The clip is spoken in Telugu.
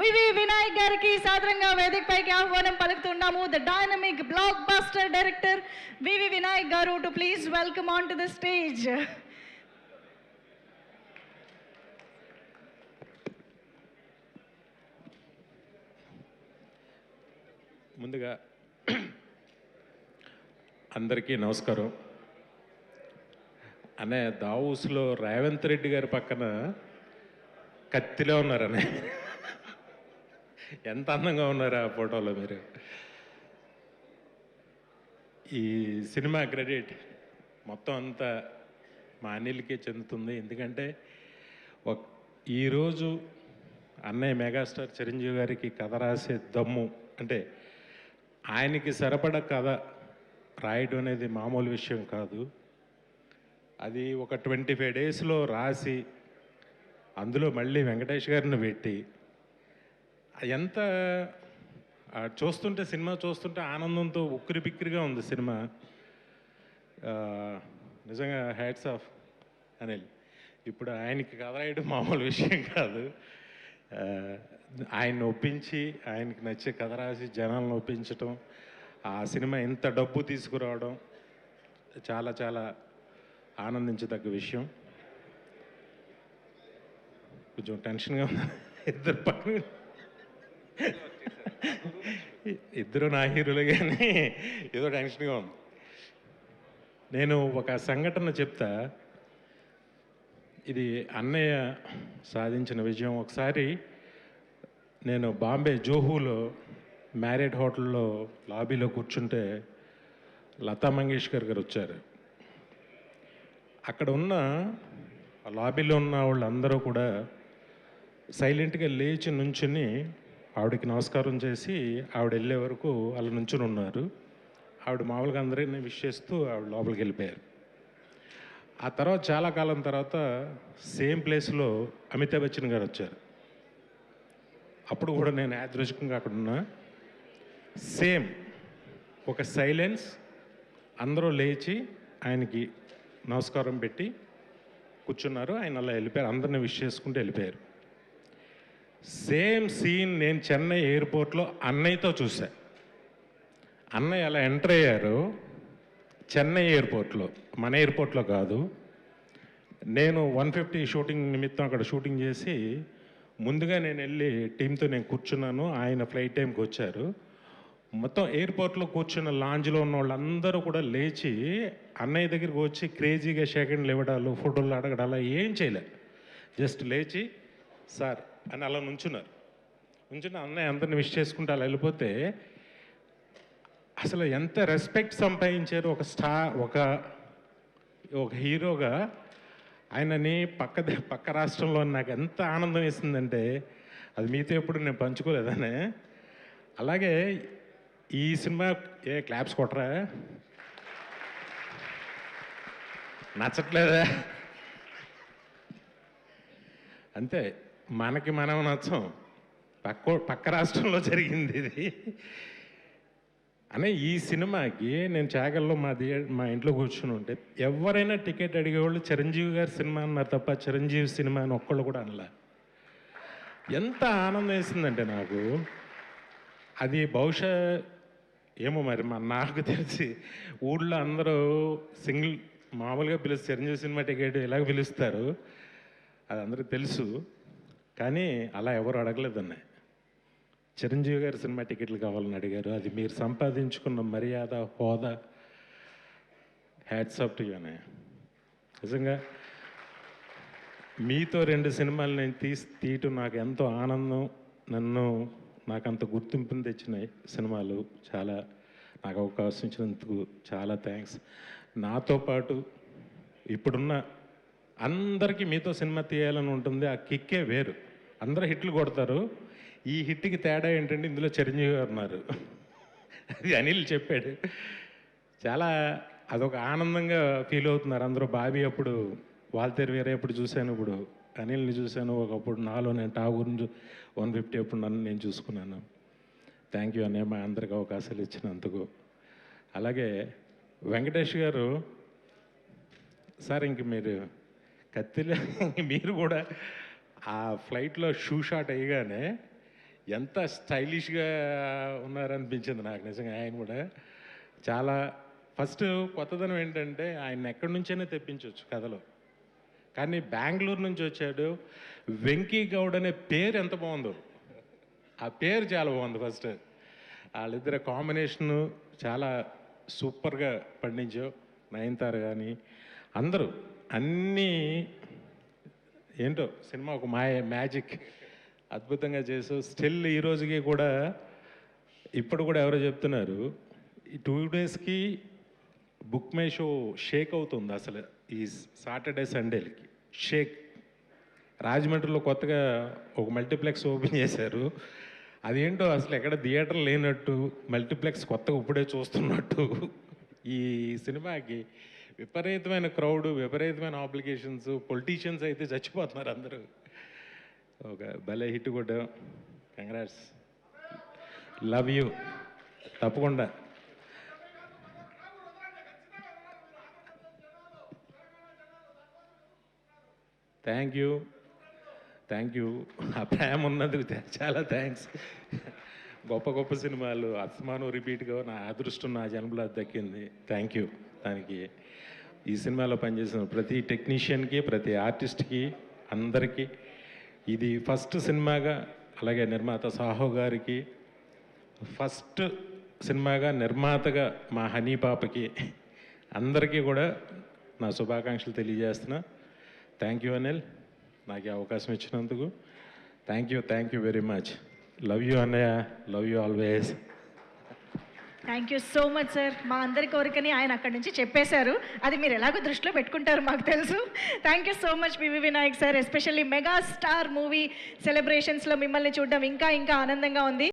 వివి వినాయక్ గారికి సాదరంగా వేదికపైకి ఆహ్వానం పలుకుతున్నాము. The dynamic blockbuster director VV Vinayak garu to please welcome on to the stage ముందుగా అందరికీ నమస్కారం. అనే దావూస్లో రేవంత్ రెడ్డి గారి పక్కన కత్తిలో ఉన్నారనే ఎంత అందంగా ఉన్నారు ఆ ఫోటోలో మీరు? ఈ సినిమా క్రెడిట్ మొత్తం అంతా మా అనిల్కే చెందుతుంది. ఎందుకంటే ఒక ఈరోజు అన్నయ్య మెగాస్టార్ చిరంజీవి గారికి కథ రాసే దమ్ము అంటే ఆయనకి సరిపడ కథ రాయడం అనేది మామూలు విషయం కాదు. అది ఒక ట్వంటీ ఫైవ్ డేస్లో రాసి అందులో మళ్ళీ వెంకటేష్ గారిని పెట్టి ఎంత చూస్తుంటే సినిమా చూస్తుంటే ఆనందంతో ఉక్కిరి బిక్కిరిగా ఉంది సినిమా. నిజంగా హ్యాట్స్ ఆఫ్ అనిల్. ఇప్పుడు ఆయనకి కథ రాయడం మామూలు విషయం కాదు. ఆయన్ని ఒప్పించి ఆయనకి నచ్చే కథ రాసి జనాలను ఒప్పించటం ఆ సినిమా ఎంత డబ్బు తీసుకురావడం చాలా చాలా ఆనందించదగ్గ విషయం. కొంచెం టెన్షన్గా ఉంది ఇద్దరు పక్కన ఇద్దరు నా హీరోలు కానీ ఏదో టెన్షన్గా ఉంది. నేను ఒక సంఘటన చెప్తా. ఇది అన్నయ్య సాధించిన విజయం. ఒకసారి నేను బాంబే జోహూలో మ్యారేట్ హోటల్లో లాబీలో కూర్చుంటే లతా మంగేష్కర్ గారు వచ్చారు. అక్కడ ఉన్న లాబీలో ఉన్న వాళ్ళందరూ కూడా సైలెంట్గా లేచి నుంచుని ఆవిడకి నమస్కారం చేసి ఆవిడ వెళ్ళే వరకు వాళ్ళు నుంచుని ఉన్నారు. ఆవిడ మామూలుగా అందరినీ విష్ చేస్తూ ఆవిడ లోపలికి వెళ్ళిపోయారు. ఆ తర్వాత చాలా కాలం తర్వాత సేమ్ ప్లేస్లో అమితాబ్ బచ్చన్ గారు వచ్చారు. అప్పుడు కూడా నేను యాదృశికంగా అక్కడ ఉన్నా. సేమ్ ఒక సైలెన్స్ అందరూ లేచి ఆయనకి నమస్కారం పెట్టి కూర్చున్నారు. ఆయన అలా వెళ్ళిపోయారు. అందరిని విష్ చేసుకుంటూ వెళ్ళిపోయారు. సేమ్ సీన్ నేను చెన్నై ఎయిర్పోర్ట్లో అన్నయ్యతో చూసా అన్నయ్య అలా ఎంటర్ అయ్యారు. చెన్నై ఎయిర్పోర్ట్లో మన ఎయిర్పోర్ట్లో కాదు. నేను వన్ ఫిఫ్టీ షూటింగ్ నిమిత్తం అక్కడ షూటింగ్ చేసి ముందుగా నేను వెళ్ళి టీంతో నేను కూర్చున్నాను. ఆయన ఫ్లైట్ టైంకి వచ్చారు. మొత్తం ఎయిర్పోర్ట్లో కూర్చున్న లాంజ్లో ఉన్న వాళ్ళందరూ కూడా లేచి అన్నయ్య దగ్గరికి వచ్చి క్రేజీగా సెకండ్లు ఇవ్వడాలు ఫోటోలు అడగడాలు ఏం చేయలే. జస్ట్ లేచి సార్ అని అలా నుంచున్నారు. నుంచున్న అన్నయ్య అందరిని విష్ చేసుకుంటూ అలా వెళ్ళిపోతే అసలు ఎంత రెస్పెక్ట్ సంపాదించారు ఒక స్టార్ ఒక ఒక హీరోగా. ఆయనని పక్క పక్క రాష్ట్రంలో నాకు ఎంత ఆనందం వేసిందంటే అది మీతో ఎప్పుడు నేను పంచుకోలేదనే. అలాగే ఈ సినిమా ఏ క్లాప్స్ కొట్టరా? నచ్చట్లేదా? అంతే. మనకి మనం నచ్చం. పక్క పక్క రాష్ట్రంలో జరిగింది ఇది. అనే ఈ సినిమాకి నేను చాగల్లో మా థియే మా ఇంట్లో కూర్చుని ఉంటే ఎవరైనా టికెట్ అడిగేవాళ్ళు చిరంజీవి గారి సినిమా అన్నారు తప్ప చిరంజీవి సినిమా అని ఒక్కళ్ళు కూడా అనలా. ఎంత ఆనందం వేసిందంటే నాకు అది బహుశా ఏమో మరి మా నాకు తెలిసి ఊళ్ళో అందరూ సింగిల్ మామూలుగా పిలుస్తారు చిరంజీవి సినిమా టికెట్ ఎలాగ పిలుస్తారు? అది అందరికీ తెలుసు. కానీ అలా ఎవరు అడగలేదన్న. చిరంజీవి గారు సినిమా టికెట్లు కావాలని అడిగారు. అది మీరు సంపాదించుకున్న మర్యాద హోదా హ్యాట్సాప్ ఆఫ్ నిజంగా మీతో రెండు సినిమాలు నేను తీసి తీయటం నాకు ఎంతో ఆనందం. నన్ను నాకు అంత గుర్తింపుని తెచ్చిన సినిమాలు చాలా నాకు అవకాశం ఇచ్చినందుకు చాలా థ్యాంక్స్. నాతో పాటు ఇప్పుడున్న అందరికీ మీతో సినిమా తీయాలని ఉంటుంది. ఆ కిక్కే వేరు. అందరూ హిట్లు కొడతారు. ఈ హిట్కి తేడా ఏంటంటే ఇందులో చిరంజీవి గారు ఉన్నారు. అది అనిల్ చెప్పాడు. చాలా అదొక ఆనందంగా ఫీల్ అవుతున్నారు. అందరూ బాబీ అప్పుడు వాల్తేరు వేరే అప్పుడు చూశాను ఇప్పుడు అనిల్ని చూశాను ఒకప్పుడు నాలో నేను టాగూర్ని వన్ ఫిఫ్టీ అప్పుడు నన్ను నేను చూసుకున్నాను. థ్యాంక్ యూ అనే మా అందరికి అవకాశాలు ఇచ్చినందుకు. అలాగే వెంకటేష్ గారు సార్ ఇంక మీరు కత్తిలో మీరు కూడా ఆ ఫ్లైట్లో షూ షాట్ అయ్యగానే ఎంత స్టైలిష్గా ఉన్నారనిపించింది నాకు నిజంగా ఆయన కూడా. చాలా ఫస్ట్ కొత్తదనం ఏంటంటే ఆయన ఎక్కడి నుంచైనా తెప్పించవచ్చు కథలో. కానీ బెంగళూరు నుంచి వచ్చాడు. వెంకీ గౌడ్ అనే పేరు ఎంత బాగుందో. ఆ పేరు చాలా బాగుంది ఫస్ట్. వాళ్ళిద్దరు కాంబినేషను చాలా సూపర్గా పండించావు నయనతార కానీ అందరూ. అన్నీ ఏంటో సినిమా ఒక మాయ మ్యాజిక్ అద్భుతంగా చేసావు స్టిల్ ఈ రోజుకి కూడా ఇప్పుడు కూడా ఎవరో చెప్తున్నారు ఈ టూ డేస్కి బుక్ మై షో షేక్ అవుతుంది అసలు ఈ సాటర్డే సండేలకి. షేక్. రాజమండ్రిలో కొత్తగా ఒక మల్టీప్లెక్స్ ఓపెన్ చేశారు. అదేంటో అసలు ఎక్కడ థియేటర్ లేనట్టు మల్టీప్లెక్స్ కొత్తగా ఇప్పుడే చూస్తున్నట్టు ఈ సినిమాకి విపరీతమైన క్రౌడ్ విపరీతమైన ఆప్లికేషన్స్ పొలిటీషియన్స్ అయితే చచ్చిపోతున్నారు అందరూ. ఒక భలే హిట్ కొట్ట కంగ్రాట్స్ లవ్ యూ తప్పకుండా. థ్యాంక్ యూ థ్యాంక్ యూ ఆ ప్రేమ ఉన్నందుకు చాలా థ్యాంక్స్ గొప్ప గొప్ప సినిమాలు అస్మాను రిపీట్గా నా అదృష్టం నా జన్మలో అది దక్కింది. థ్యాంక్ యూ దానికి ఈ సినిమాలో పనిచేసిన ప్రతి టెక్నీషియన్కి ప్రతి ఆర్టిస్ట్కి అందరికీ ఇది ఫస్ట్ సినిమాగా అలాగే నిర్మాత సాహో గారికి ఫస్ట్ సినిమాగా నిర్మాతగా మా హనీ పాపకి అందరికీ కూడా నా శుభాకాంక్షలు తెలియజేస్తున్నా. థ్యాంక్ యూ అనిల్ నాకు అవకాశం ఇచ్చినందుకు. Thank you thank you very much love you అన్నయ్య love you always thank you so much sir మా అందరి కోరికని ఆయన అక్కడి నుంచి చెప్పేశారు. అది మీరు ఎలాగో దృష్టిలో పెట్టుకుంటారు మాకు తెలుసు. Thank you so much PV Vinayak sir especially mega star movie సెలబ్రేషన్స్లో మిమ్మల్ని చూడడం ఇంకా ఇంకా ఆనందంగా ఉంది.